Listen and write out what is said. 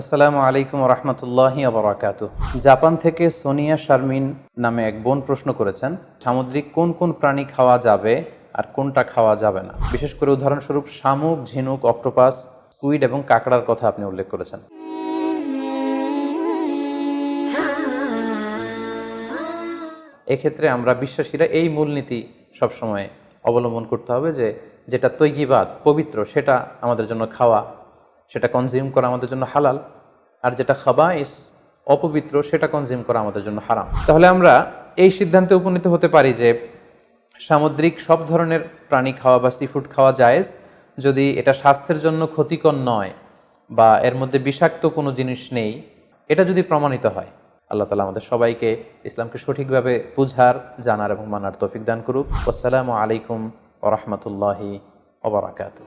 আসসালামু আলাইকুম রহমতুল্লাহি আবরাকাত জাপান থেকে সোনিয়া শারমিন নামে এক বোন প্রশ্ন করেছেন, সামুদ্রিক কোন কোন প্রাণী খাওয়া যাবে আর কোনটা খাওয়া যাবে না? বিশেষ করে উদাহরণস্বরূপ শামুক, ঝিনুক, অক্টোপাস কুইড এবং কাঁকড়ার কথা আপনি উল্লেখ করেছেন। এক্ষেত্রে আমরা বিশ্বাসীরা এই মূলনীতি সবসময় অবলম্বন করতে হবে যে যেটা তৈগিবাদ, পবিত্র, সেটা আমাদের জন্য খাওয়া সেটা কনজিউম করা আমাদের জন্য হালাল, আর যেটা খাবাইস অপবিত্র, সেটা কনজিউম করা আমাদের জন্য হারাম। তাহলে আমরা এই সিদ্ধান্তে উপনীত হতে পারি যে সামুদ্রিক সব ধরনের প্রাণী খাওয়া বা সিফুড খাওয়া জায়েজ, যদি এটা স্বাস্থ্যের জন্য ক্ষতিকর নয় বা এর মধ্যে বিষাক্ত কোনো জিনিস নেই, এটা যদি প্রমাণিত হয়, আল্লাহ তালা আমাদের সবাইকে ইসলামকে সঠিকভাবে বুঝার, জানার এবং মানার তৌফিক দান করুক। আসসালামু আলাইকুম ওরহমতুল্লাহি ওবরাকাতু